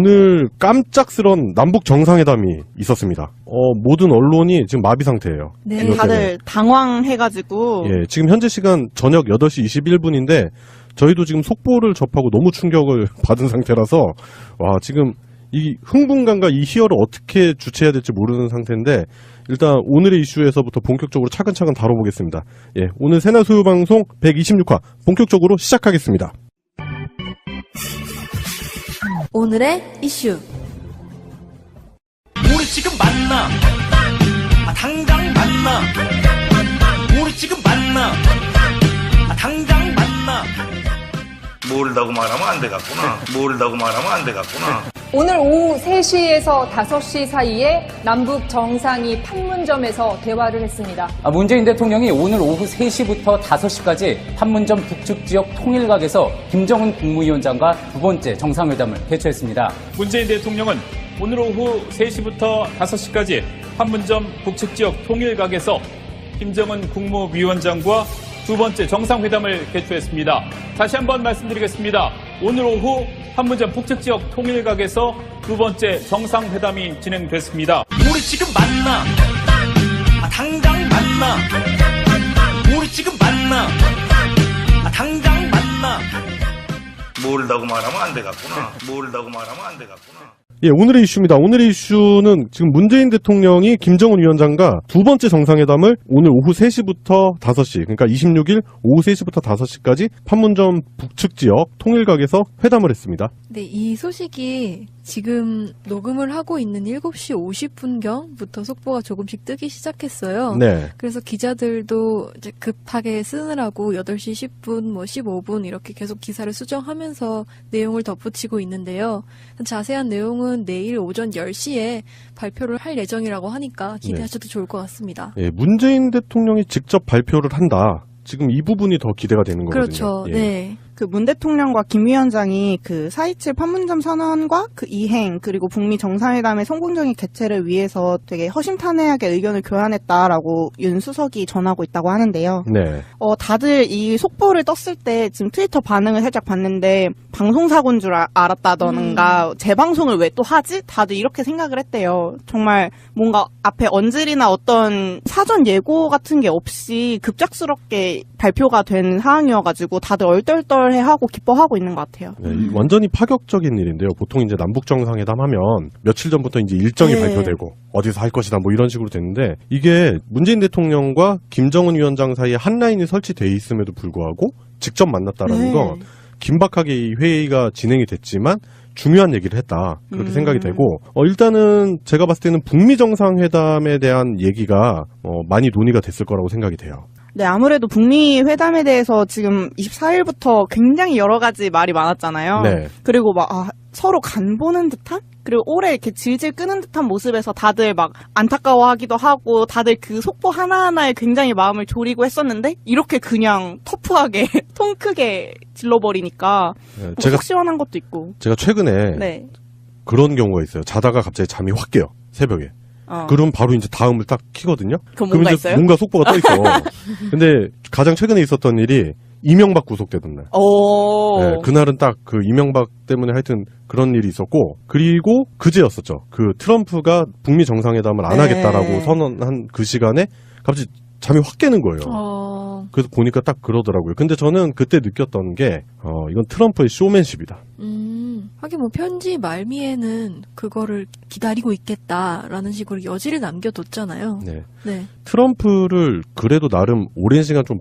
오늘 깜짝스런 남북 정상회담이 있었습니다. 어, 모든 언론이 지금 마비 상태예요. 네. 다들 당황해가지고 예, 지금 현재 시간 저녁 8시 21분인데 저희도 지금 속보를 접하고 너무 충격을 받은 상태라서 와, 지금 이 흥분감과 이 희열을 어떻게 주체해야 될지 모르는 상태인데 일단 오늘의 이슈에서부터 본격적으로 차근차근 다뤄보겠습니다. 예, 오늘 새날 소유 방송 126화 본격적으로 시작하겠습니다. 오늘의 이슈. 우리 지금 만나. 아, 당장 만나. 우리 지금 만나. 아, 당장 모른다고 말하면 안 되겠구나 모른다고 말하면 안 되겠구나 오늘 오후 3시에서 5시 사이에 남북 정상이 판문점에서 대화를 했습니다. 아, 문재인 대통령이 오늘 오후 3시부터 5시까지 판문점 북측 지역 통일각에서 김정은 국무위원장과 두 번째 정상회담을 개최했습니다. 문재인 대통령은 오늘 오후 3시부터 5시까지 판문점 북측 지역 통일각에서 김정은 국무위원장과 두 번째 정상회담을 개최했습니다. 다시 한번 말씀드리겠습니다. 오늘 오후 판문점 북측 지역 통일각에서 두 번째 정상회담이 진행됐습니다. 우리 지금 만나 아, 당장 만나 우리 지금 만나 아, 당장 만나 모른다고 말하면 안 되겠구나 모른다고 말하면 안 되겠구나 예, 오늘의 이슈입니다. 오늘의 이슈는 지금 문재인 대통령이 김정은 위원장과 두 번째 정상회담을 오늘 오후 3시부터 5시, 그러니까 26일 오후 3시부터 5시까지 판문점 북측 지역 통일각에서 회담을 했습니다. 네, 이 소식이 지금 녹음을 하고 있는 7시 50분경부터 속보가 조금씩 뜨기 시작했어요. 네. 그래서 기자들도 이제 급하게 쓰느라고 8시 10분, 뭐 15분 이렇게 계속 기사를 수정하면서 내용을 덧붙이고 있는데요. 자세한 내용은 내일 오전 10시에 발표를 할 예정이라고 하니까 기대하셔도 좋을 것 같습니다. 예, 문재인 대통령이 직접 발표를 한다. 지금 이 부분이 더 기대가 되는 거거든요. 그렇죠. 예. 네. 그 문 대통령과 김 위원장이 그 4.27 판문점 선언과 그 이행 그리고 북미 정상회담의 성공적인 개최를 위해서 되게 허심탄회하게 의견을 교환했다라고 윤 수석이 전하고 있다고 하는데요. 네. 어, 다들 이 속보를 떴을 때 지금 트위터 반응을 살짝 봤는데 방송사고인 줄 아- 알았다던가 재방송을 왜 또 하지? 다들 이렇게 생각을 했대요. 정말 뭔가 앞에 언질이나 어떤 사전 예고 같은 게 없이 급작스럽게 발표가 된 상황이어가지고 다들 얼떨떨 해하고 기뻐하고 있는 것 같아요. 네, 이 완전히 파격적인 일인데요. 보통 이제 남북 정상회담 하면 며칠 전부터 이제 일정이 네. 발표되고 어디서 할 것이다 뭐 이런 식으로 됐는데 이게 문재인 대통령과 김정은 위원장 사이에 한 라인이 설치돼 있음에도 불구하고 직접 만났다라는 네. 건 긴박하게 이 회의가 진행이 됐지만 중요한 얘기를 했다 그렇게 음. 생각이 되고 어, 일단은 제가 봤을 때는 북미 정상회담에 대한 얘기가 어, 많이 논의가 됐을 거라고 생각이 돼요. 네, 아무래도 북미 회담에 대해서 지금 24일부터 굉장히 여러 가지 말이 많았잖아요. 네. 그리고 막 아, 서로 간 보는 듯한 그리고 오래 이렇게 질질 끄는 듯한 모습에서 다들 막 안타까워하기도 하고 다들 그 속보 하나하나에 굉장히 마음을 졸이고 했었는데 이렇게 그냥 터프하게 통 크게 질러버리니까 네, 뭐 제가 속 시원한 것도 있고. 제가 최근에 네. 그런 경우가 있어요. 자다가 갑자기 잠이 확 깨요. 새벽에. 어. 그럼 바로 이제 다음을 딱 키거든요. 그럼 뭔가 이제 있어요? 뭔가 속보가 떠 있어. 근데 가장 최근에 있었던 일이 이명박 구속되던 날. 오. 네, 그날은 딱 그 이명박 때문에 하여튼 그런 일이 있었고 그리고 그제였었죠. 그 트럼프가 북미 정상회담을 안 네. 하겠다라고 선언한 그 시간에 갑자기 잠이 확 깨는 거예요. 어, 그래서 보니까 딱 그러더라고요. 근데 저는 그때 느꼈던 게 어, 이건 트럼프의 쇼맨십이다. 음, 하긴 뭐 편지 말미에는 그거를 기다리고 있겠다라는 식으로 여지를 남겨뒀잖아요. 네. 네. 트럼프를 그래도 나름 오랜 시간 좀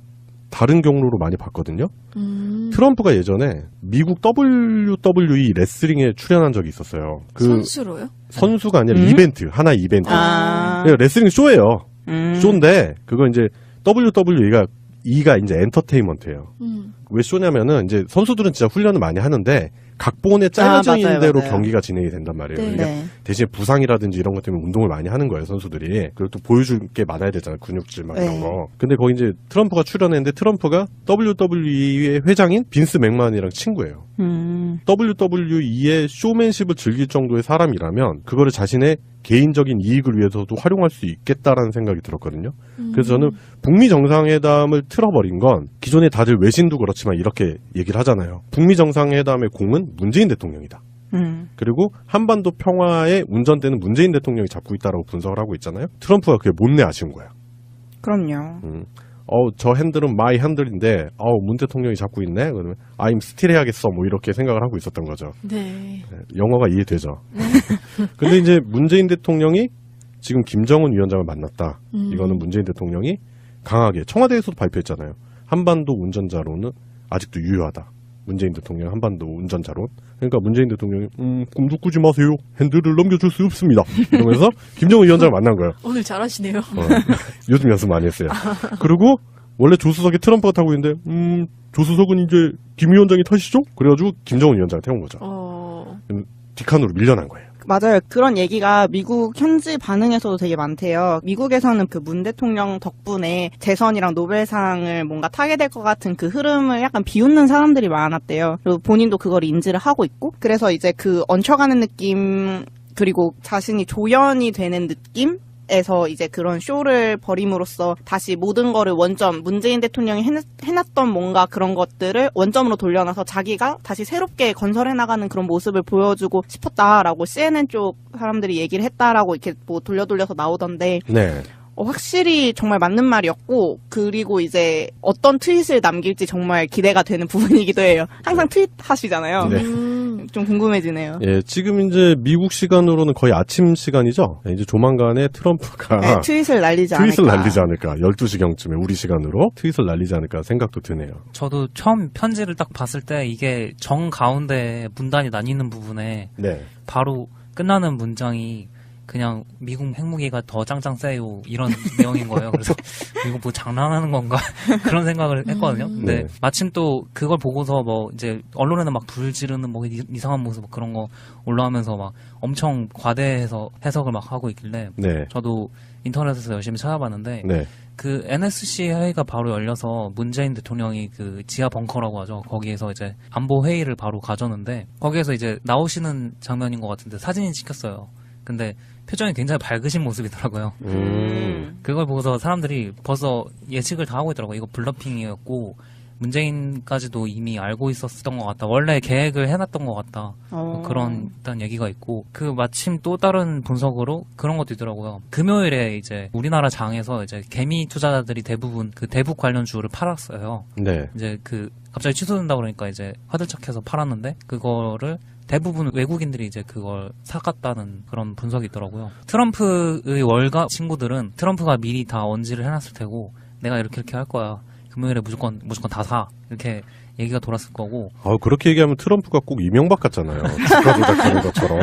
다른 경로로 많이 봤거든요. 음, 트럼프가 예전에 미국 WWE 레슬링에 출연한 적이 있었어요. 그 선수로요? 선수가 아니라 음? 이벤트, 하나의 이벤트. 아. 그냥 레슬링 쇼예요. 음. 쇼인데 그거 이제 WWE가 E가 이제 엔터테인먼트예요. 음, 왜 쇼냐면은 이제 선수들은 진짜 훈련을 많이 하는데 각본에 짜여져 아, 있는 맞아요, 대로 맞아요. 경기가 진행이 된단 말이에요. 네. 그러니까 네. 대신에 부상이라든지 이런 것 때문에 운동을 많이 하는 거예요, 선수들이. 그리고 또 보여줄 게 많아야 되잖아요, 근육질 막 이런 네. 거. 근데 거기 이제 트럼프가 출연했는데 트럼프가 WWE의 회장인 빈스 맥만이랑 친구예요. 음. WWE의 쇼맨십을 즐길 정도의 사람이라면 그거를 자신의 개인적인 이익을 위해서도 활용할 수 있겠다라는 생각이 들었거든요. 음. 그래서 저는 북미 정상회담을 틀어버린 건 기존에 다들 외신도 그렇지만 이렇게 얘기를 하잖아요. 북미 정상회담의 공은 문재인 대통령이다. 음. 그리고 한반도 평화의 운전대는 문재인 대통령이 잡고 있다라고 분석을 하고 있잖아요. 트럼프가 그게 못내 아쉬운 거야. 그럼요. 음. 어, 저 핸들은 마이 핸들인데, 어, 문 대통령이 잡고 있네? 그러면, I'm still 해야겠어. 뭐, 이렇게 생각을 하고 있었던 거죠. 네. 네, 영어가 이해되죠. 근데 이제 문재인 대통령이 지금 김정은 위원장을 만났다. 음. 이거는 문재인 대통령이 강하게 청와대에서도 발표했잖아요. 한반도 운전자로는 아직도 유효하다. 문재인 대통령 한반도 운전자론. 그러니까 문재인 대통령이 음, 꿈도 꾸지 마세요. 핸들을 넘겨줄 수 없습니다. 이러면서 김정은 위원장을 만난 거예요. 오늘 잘하시네요. 어, 요즘 연습 많이 했어요. 그리고 원래 조수석에 트럼프가 타고 있는데 음, 조수석은 이제 김 위원장이 타시죠? 그래가지고 김정은 위원장을 태운 거죠. 어, 뒷칸으로 밀려난 거예요. 맞아요. 그런 얘기가 미국 현지 반응에서도 되게 많대요. 미국에서는 그 문 대통령 덕분에 재선이랑 노벨상을 뭔가 타게 될 것 같은 그 흐름을 약간 비웃는 사람들이 많았대요. 그리고 본인도 그걸 인지를 하고 있고. 그래서 이제 그 얹혀가는 느낌, 그리고 자신이 조연이 되는 느낌? 에서 이제 그런 쇼를 벌임으로써 다시 모든 거를 원점 문재인 대통령이 해놨, 해놨던 뭔가 그런 것들을 원점으로 돌려놔서 자기가 다시 새롭게 건설해 나가는 그런 모습을 보여주고 싶었다라고 CNN 쪽 사람들이 얘기를 했다라고 이렇게 뭐 돌려 돌려서 나오던데 네. 어, 확실히 정말 맞는 말이었고 그리고 이제 어떤 트윗을 남길지 정말 기대가 되는 부분이기도 해요. 항상 트윗 하시잖아요. 네. 음, 좀 궁금해지네요. 예, 지금 이제 미국 시간으로는 거의 아침 시간이죠. 예, 이제 조만간에 트럼프가 네, 트윗을 날리지 않을까. 트윗을 날리지 않을까. 12시경쯤에 우리 시간으로 트윗을 날리지 않을까 생각도 드네요. 저도 처음 편지를 딱 봤을 때 이게 정 가운데 문단이 나뉘는 부분에 네. 바로 끝나는 문장이 그냥 미국 핵무기가 더 짱짱 세요 이런 내용인 거예요. 그래서 이거 뭐 장난하는 건가 그런 생각을 했거든요. 근데 네. 마침 또 그걸 보고서 뭐 이제 언론에는 막 불 지르는 뭐 이- 이상한 모습 뭐 그런 거 올라오면서 막 엄청 과대해서 해석을 막 하고 있길래 네. 저도 인터넷에서 열심히 찾아봤는데 네. 그 NSC 회의가 바로 열려서 문재인 대통령이 그 지하 벙커라고 하죠. 거기에서 이제 안보 회의를 바로 가졌는데 거기에서 이제 나오시는 장면인 것 같은데 사진이 찍혔어요. 근데 표정이 굉장히 밝으신 모습이더라고요. 음. 그걸 보고서 사람들이 벌써 예측을 다 하고 있더라고요. 이거 블러핑이었고 문재인까지도 이미 알고 있었던 것 같다. 원래 계획을 해놨던 것 같다. 뭐 어. 그런 일단 얘기가 있고 그 마침 또 다른 분석으로 그런 것도 있더라고요. 금요일에 이제 우리나라 장에서 이제 개미 투자자들이 대부분 그 대북 관련 주를 팔았어요. 네. 이제 그 갑자기 취소된다 그러니까 이제 화들짝해서 팔았는데 그거를 대부분 외국인들이 이제 그걸 사갔다는 그런 분석이 있더라고요. 트럼프의 월가 친구들은 트럼프가 미리 다 언지를 해놨을 테고 내가 이렇게 이렇게 할 거야. 금요일에 무조건 무조건 다 사. 이렇게 얘기가 돌았을 거고 아, 그렇게 얘기하면 트럼프가 꼭 이명박 같잖아요. 주가 조작하는 것처럼.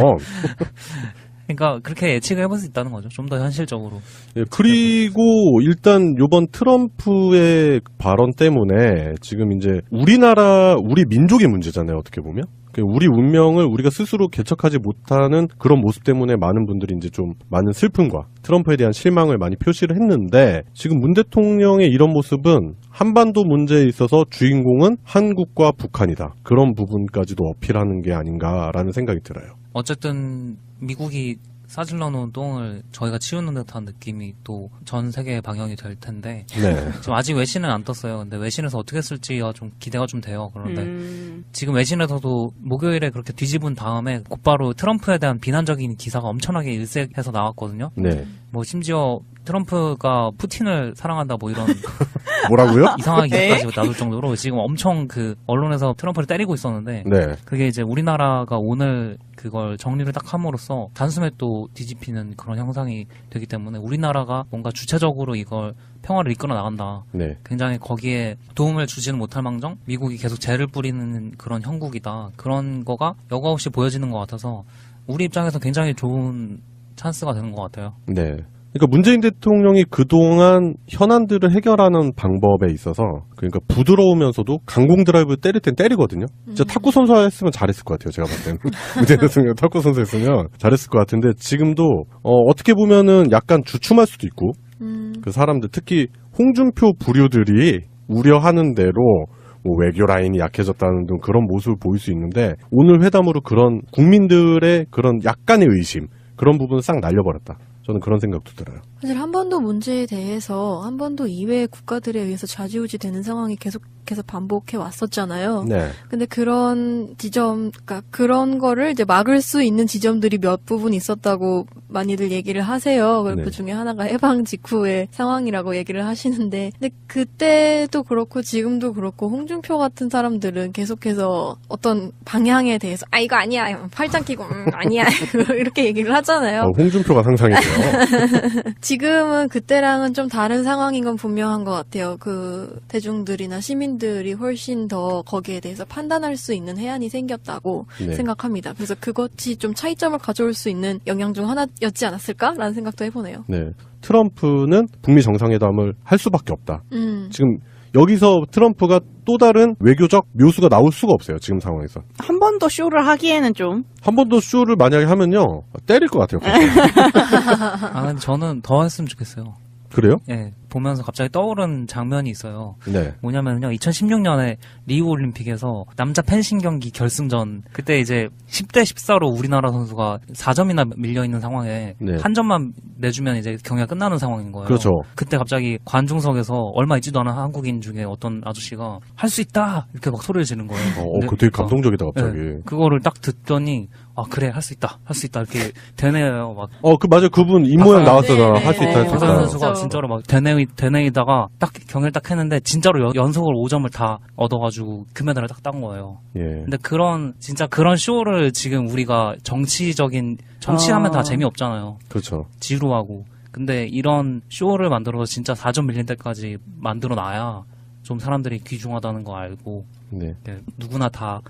그러니까 그렇게 예측을 해볼 수 있다는 거죠. 좀 더 현실적으로. 예, 그리고 일단 요번 트럼프의 발언 때문에 지금 이제 우리나라 우리 민족의 문제잖아요. 어떻게 보면 그 우리 운명을 우리가 스스로 개척하지 못하는 그런 모습 때문에 많은 분들이 이제 좀 많은 슬픔과 트럼프에 대한 실망을 많이 표시를 했는데 지금 문 대통령의 이런 모습은 한반도 문제에 있어서 주인공은 한국과 북한이다. 그런 부분까지도 어필하는 게 아닌가라는 생각이 들어요. 어쨌든 미국이 싸질러 놓은 똥을 저희가 치우는 듯한 느낌이 또 전 세계에 방영이 될 텐데 네. 지금 아직 외신은 안 떴어요. 근데 외신에서 어떻게 쓸지가 좀 기대가 좀 돼요. 그런데 음. 지금 외신에서도 목요일에 그렇게 뒤집은 다음에 곧바로 트럼프에 대한 비난적인 기사가 엄청나게 일색해서 나왔거든요. 네. 뭐 심지어 트럼프가 푸틴을 사랑한다 뭐 이런 뭐라고요? 이상한 네. 기사까지 나올 정도로 지금 엄청 그 언론에서 트럼프를 때리고 있었는데 네. 그게 이제 우리나라가 오늘 그걸 정리를 딱 함으로써 단숨에 또 뒤집히는 그런 형상이 되기 때문에 우리나라가 뭔가 주체적으로 이걸 평화를 이끌어 나간다. 네. 굉장히 거기에 도움을 주지는 못할 망정 미국이 계속 죄를 뿌리는 그런 형국이다. 그런 거가 여과 없이 보여지는 것 같아서 우리 입장에서 굉장히 좋은 찬스가 되는 것 같아요. 네. 그러니까 문재인 대통령이 그동안 현안들을 해결하는 방법에 있어서 그러니까 부드러우면서도 강공 드라이브 때릴 땐 때리거든요. 진짜 탁구 선수 했으면 잘했을 것 같아요. 제가 봤을 때는. 문재인 대통령 탁구 선수 했으면 잘했을 것 같은데 지금도 어, 어떻게 보면은 약간 주춤할 수도 있고 음, 그 사람들 특히 홍준표 부류들이 우려하는 대로 뭐 외교 라인이 약해졌다는 등 그런 모습을 보일 수 있는데 오늘 회담으로 그런 국민들의 그런 약간의 의심 그런 부분을 싹 날려버렸다. 저는 그런 생각도 들어요. 사실 한반도 문제에 대해서 한반도 이외의 국가들에 의해서 좌지우지 되는 상황이 계속 계속해서 반복해 왔었잖아요. 네. 근데 그런 지점, 그러니까 그런 거를 이제 막을 수 있는 지점들이 몇 부분 있었다고 많이들 얘기를 하세요. 그리고 네. 그 중에 하나가 해방 직후의 상황이라고 얘기를 하시는데, 근데 그때도 그렇고 지금도 그렇고 홍준표 같은 사람들은 계속해서 어떤 방향에 대해서 아 이거 아니야 팔짱 끼고 음, 아니야 이렇게 얘기를 하잖아요. 어, 홍준표가 상상이 돼요. 지금은 그때랑은 좀 다른 상황인 건 분명한 것 같아요. 그 대중들이나 시민 들이 훨씬 더 거기에 대해서 판단할 수 있는 해안이 생겼다고 네. 생각합니다. 그래서 그것이 좀 차이점을 가져올 수 있는 영향 중 하나였지 않았을까라는 생각도 해보네요. 네. 트럼프는 북미 정상회담을 할 수밖에 없다. 음, 지금 여기서 트럼프가 또 다른 외교적 묘수가 나올 수가 없어요. 지금 상황에서. 한 번 더 쇼를 하기에는 좀 한 번 더 쇼를 만약에 하면요. 때릴 것 같아요. 아, 저는 더 했으면 좋겠어요. 그래요? 예, 보면서 갑자기 떠오른 장면이 있어요. 네. 뭐냐면요, 2016년에 리우 올림픽에서 남자 펜싱 경기 결승전, 그때 이제 10대 14로 우리나라 선수가 4점이나 밀려 있는 상황에 네. 한 점만 내주면 이제 경기가 끝나는 상황인 거예요. 그렇죠. 그때 갑자기 관중석에서 얼마 있지도 않은 한국인 중에 어떤 아저씨가 할 수 있다! 이렇게 막 소리를 지르는 거예요. 어, 그 되게 감동적이다, 갑자기. 네, 그거를 딱 듣더니, 아, 그래, 할 수 있다, 할 수 있다, 이렇게 되네요. 막 어, 그, 맞아. 그분 입모양 박사- 나왔잖아. 네, 할 수 있다, 할수 네, 박상 있다. 선수가. 진짜로 막 되뇌 되뇌이다가 딱 경기를 딱 했는데 진짜로 연- 연속으로 5점을 다 얻어가지고 금메달을 딱 딴 거예요. 예. 근데 그런 진짜 그런 쇼를 지금 우리가 정치적인 정치하면 아. 다 재미없잖아요. 그렇죠. 지루하고. 근데 이런 쇼를 만들어서 진짜 4점 밀릴 때까지 만들어 놔야 좀 사람들이 귀중하다는 거 알고 네. 이렇게 누구나 다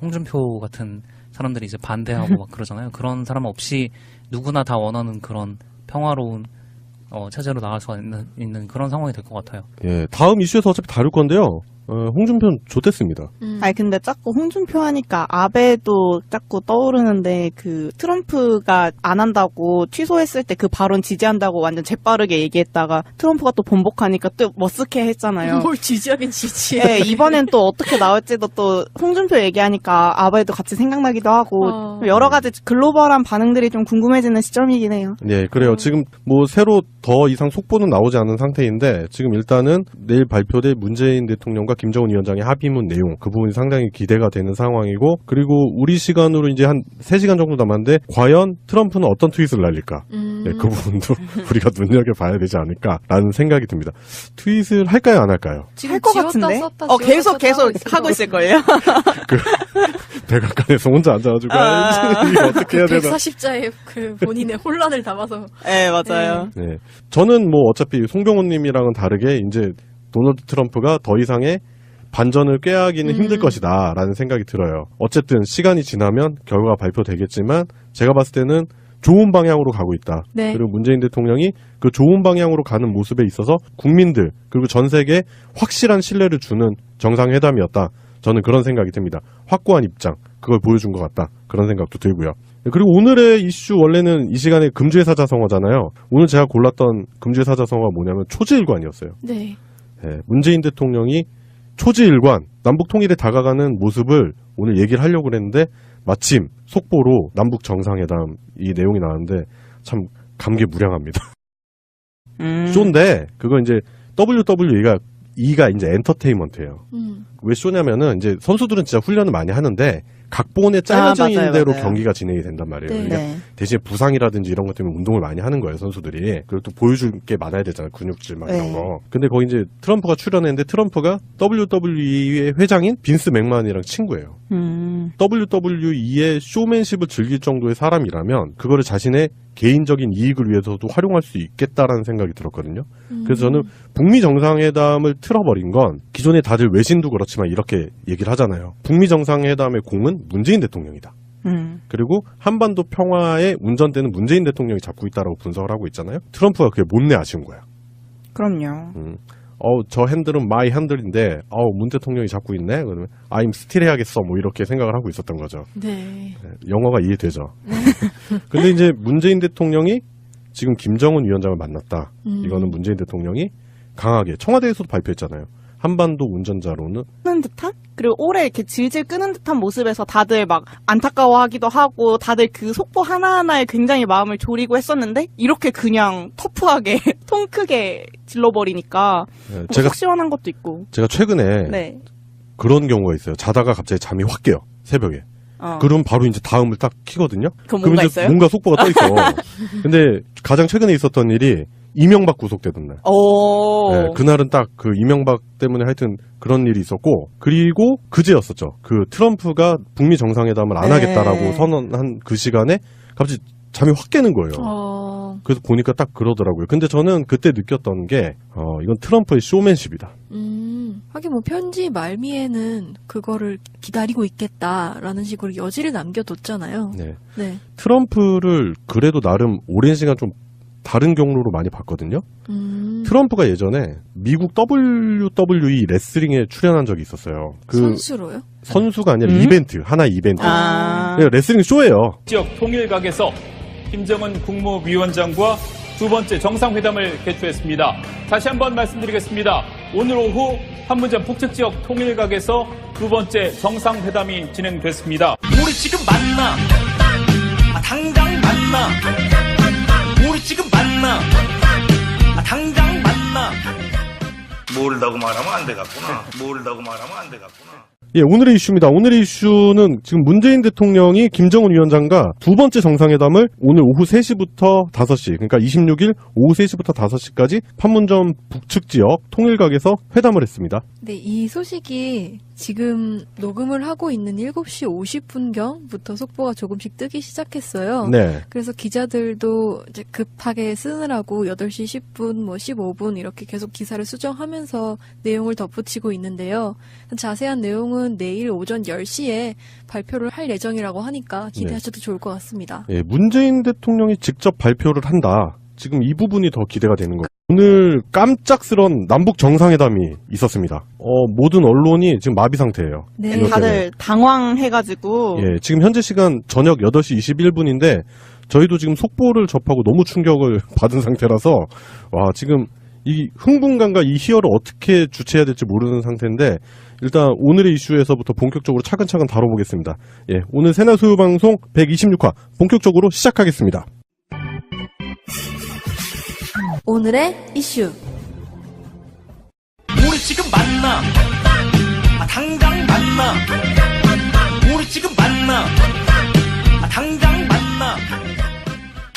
홍준표 같은 사람들이 이제 반대하고 막 그러잖아요. 그런 사람 없이 누구나 다 원하는 그런 평화로운 어, 체제로 나갈 수가 있는, 있는 그런 상황이 될 것 같아요. 예. 다음 이슈에서 어차피 다룰 건데요. 어, 홍준표는 좋댔습니다. 음. 아니 근데 자꾸 홍준표 하니까 아베도 자꾸 떠오르는데 그 트럼프가 안 한다고 취소했을 때 그 발언 지지한다고 완전 재빠르게 얘기했다가 트럼프가 또 번복하니까 또 머쓱해 했잖아요. 뭘 지지하긴 지지해. 네, 이번엔 또 어떻게 나올지도 또 홍준표 얘기하니까 아베도 같이 생각나기도 하고 어. 여러 가지 글로벌한 반응들이 좀 궁금해지는 시점이긴 해요. 예, 그래요. 음. 지금 뭐 새로 더 이상 속보는 나오지 않은 상태인데 지금 일단은 내일 발표될 문재인 대통령과 김정은 위원장의 합의문 내용 그 부분이 상당히 기대가 되는 상황이고 그리고 우리 시간으로 이제 한 3시간 정도 남았는데 과연 트럼프는 어떤 트윗을 날릴까? 음. 예, 그 부분도 우리가 눈여겨봐야 되지 않을까라는 생각이 듭니다. 트윗을 할까요, 안 할까요? 할 것 같은데? 썼다 어 계속 썼다 계속 하고 있을 하고 것 있을 거예요. 백악관에서 혼자 앉아가지고 아. 이거 어떻게 해야 되나? 140자의 그 본인의 혼란을 담아서 네 맞아요. 네. 저는 뭐 어차피 송병호님이랑은 다르게 이제 도널드 트럼프가 더 이상의 반전을 꾀하기는 음. 힘들 것이다 라는 생각이 들어요. 어쨌든 시간이 지나면 결과가 발표되겠지만 제가 봤을 때는 좋은 방향으로 가고 있다. 네. 그리고 문재인 대통령이 그 좋은 방향으로 가는 모습에 있어서 국민들 그리고 전 세계에 확실한 신뢰를 주는 정상회담이었다. 저는 그런 생각이 듭니다. 확고한 입장 그걸 보여준 것 같다. 그런 생각도 들고요. 그리고 오늘의 이슈 원래는 이 시간에 금주의 사자성어잖아요. 오늘 제가 골랐던 금주의 사자성어가 뭐냐면 초지일관이었어요. 네. 예, 문재인 대통령이 초지일관, 남북 통일에 다가가는 모습을 오늘 얘기를 하려고 그랬는데 마침 속보로 남북 정상회담 이 내용이 나왔는데 참 감개무량합니다. 음. 쇼인데 그거 이제 WWE가 E가 이제 엔터테인먼트예요. 음. 왜 쇼냐면은 이제 선수들은 진짜 훈련을 많이 하는데 각본에 짜여져 아, 있는 대로 맞아요. 경기가 진행이 된단 말이에요. 네. 그러니까 네. 대신에 부상이라든지 이런 것 때문에 운동을 많이 하는 거예요, 선수들이. 그리고 또 보여줄 게 많아야 되잖아요, 근육질 막 이런 네. 거. 근데 거기 이제 트럼프가 출연했는데 트럼프가 WWE의 회장인 빈스 맥만이랑 친구예요. 음. WWE의 쇼맨십을 즐길 정도의 사람이라면 그거를 자신의 개인적인 이익을 위해서도 활용할 수 있겠다라는 생각이 들었거든요. 그래서 저는 북미 정상회담을 틀어버린 건 기존에 다들 외신도 그렇지만 이렇게 얘기를 하잖아요. 북미 정상회담의 공은 문재인 대통령이다. 음. 그리고 한반도 평화의 운전대는 문재인 대통령이 잡고 있다라고 분석을 하고 있잖아요. 트럼프가 그게 못내 아쉬운 거야. 그럼요. 음. 어, 저 핸들은 마이 핸들인데, 어, 문 대통령이 잡고 있네? 그러면, I'm still 해야겠어. 뭐, 이렇게 생각을 하고 있었던 거죠. 네. 네, 영어가 이해되죠. 근데 이제 문재인 대통령이 지금 김정은 위원장을 만났다. 음. 이거는 문재인 대통령이 강하게, 청와대에서도 발표했잖아요. 한반도 운전자로는 끄는 듯한? 그리고 오래 이렇게 질질 끄는 듯한 모습에서 다들 막 안타까워하기도 하고 다들 그 속보 하나하나에 굉장히 마음을 졸이고 했었는데 이렇게 그냥 터프하게 통 크게 질러버리니까 예, 뭐 제가 속 시원한 것도 있고. 제가 최근에 네. 그런 경우가 있어요. 자다가 갑자기 잠이 확 깨요. 새벽에. 어. 그럼 바로 이제 다음을 딱 키거든요. 그럼 그럼 뭔가 이제 있어요? 뭔가 속보가 떠 있어. 근데 가장 최근에 있었던 일이 이명박 구속되던 날. 오. 네, 그날은 딱 그 이명박 때문에 하여튼 그런 일이 있었고 그리고 그제였었죠. 그 트럼프가 북미 정상회담을 안 네. 하겠다라고 선언한 그 시간에 갑자기 잠이 확 깨는 거예요. 어, 그래서 보니까 딱 그러더라고요. 근데 저는 그때 느꼈던 게 어, 이건 트럼프의 쇼맨십이다. 음, 하긴 뭐 편지 말미에는 그거를 기다리고 있겠다라는 식으로 여지를 남겨뒀잖아요. 네. 네. 트럼프를 그래도 나름 오랜 시간 좀 다른 경로로 많이 봤거든요. 음, 트럼프가 예전에 미국 WWE 레슬링에 출연한 적이 있었어요. 그 선수로요? 선수가 아니라 음? 이벤트, 하나의 이벤트. 아. 네, 레슬링 쇼예요. 지역 통일각에서 김정은 국무위원장과 두 번째 정상회담을 개최했습니다. 다시 한번 말씀드리겠습니다. 오늘 오후 판문점 북측 지역 통일각에서 두 번째 정상회담이 진행됐습니다. 우리 지금 만나 아, 당장 만나 지금 만나 아, 당장 만나 모른다고 말하면 안 되겠구나 모른다고 말하면 안 되겠구나 예, 오늘의 이슈입니다. 오늘의 이슈는 지금 문재인 대통령이 김정은 위원장과 두 번째 정상회담을 오늘 오후 3시부터 5시, 그러니까 26일 오후 3시부터 5시까지 판문점 북측 지역 통일각에서 회담을 했습니다. 네, 이 소식이 지금 녹음을 하고 있는 7시 50분경부터 속보가 조금씩 뜨기 시작했어요. 네. 그래서 기자들도 이제 급하게 쓰느라고 8시 10분, 뭐 15분 이렇게 계속 기사를 수정하면서 내용을 덧붙이고 있는데요. 자세한 내용은 내일 오전 10시에 발표를 할 예정이라고 하니까 기대하셔도 좋을 것 같습니다. 예, 문재인 대통령이 직접 발표를 한다. 지금 이 부분이 더 기대가 되는 거예요. 오늘 깜짝스런 남북 정상회담이 있었습니다. 어, 모든 언론이 지금 마비 상태예요. 네. 다들 당황해가지고. 예, 지금 현재 시간 저녁 8시 21분인데 저희도 지금 속보를 접하고 너무 충격을 받은 상태라서 와, 지금 이 흥분감과 이 희열을 어떻게 주체해야 될지 모르는 상태인데 일단 오늘의 이슈에서부터 본격적으로 차근차근 다뤄보겠습니다. 예, 오늘 세나 소유 방송 126화 본격적으로 시작하겠습니다. 오늘의 이슈. 우리 지금 만나. 아, 당장 만나. 우리 지금 만나. 아, 당장 만나.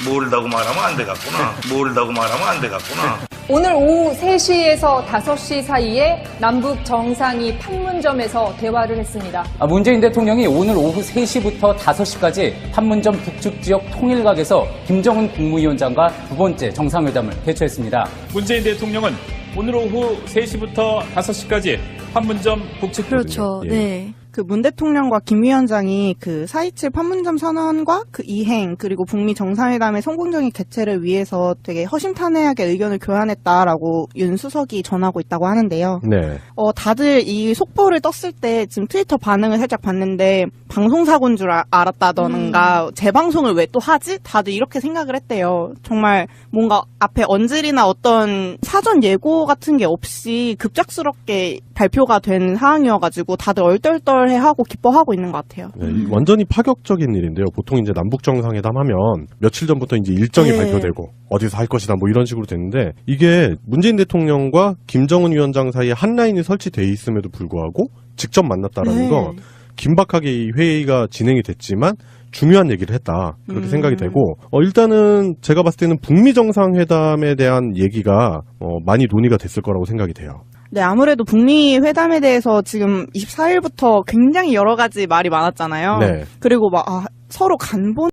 모른다고 말하면 안 되겠구나. 모른다고 말하면 안 되겠구나 오늘 오후 3시에서 5시 사이에 남북 정상이 판문점에서 대화를 했습니다. 아, 문재인 대통령이 오늘 오후 3시부터 5시까지 판문점 북측 지역 통일각에서 김정은 국무위원장과 두 번째 정상회담을 개최했습니다. 문재인 대통령은 오늘 오후 3시부터 5시까지 판문점 북측 그렇죠. 예. 네. 그 문 대통령과 김 위원장이 그 4.27 판문점 선언과 그 이행 그리고 북미 정상회담의 성공적인 개최를 위해서 되게 허심탄회하게 의견을 교환했다라고 윤 수석이 전하고 있다고 하는데요. 네. 어, 다들 이 속보를 떴을 때 지금 트위터 반응을 살짝 봤는데 방송사고인 줄 아- 알았다던가 재방송을 왜 또 하지? 다들 이렇게 생각을 했대요. 정말 뭔가 앞에 언질이나 어떤 사전 예고 같은 게 없이 급작스럽게 발표가 된 상황이어가지고 다들 얼떨떨 해하고 기뻐하고 있는 것 같아요. 네, 이 완전히 파격적인 일인데요. 보통 이제 남북 정상회담 하면 며칠 전부터 이제 일정이 네. 발표되고 어디서 할 것이다 뭐 이런 식으로 됐는데 이게 문재인 대통령과 김정은 위원장 사이에 한 라인이 설치돼 있음에도 불구하고 직접 만났다라는 네. 건 긴박하게 이 회의가 진행이 됐지만 중요한 얘기를 했다 그렇게 음. 생각이 되고 어, 일단은 제가 봤을 때는 북미 정상회담에 대한 얘기가 어, 많이 논의가 됐을 거라고 생각이 돼요. 네, 아무래도 북미 회담에 대해서 지금 24일부터 굉장히 여러 가지 말이 많았잖아요. 네. 그리고 막 아, 서로 간본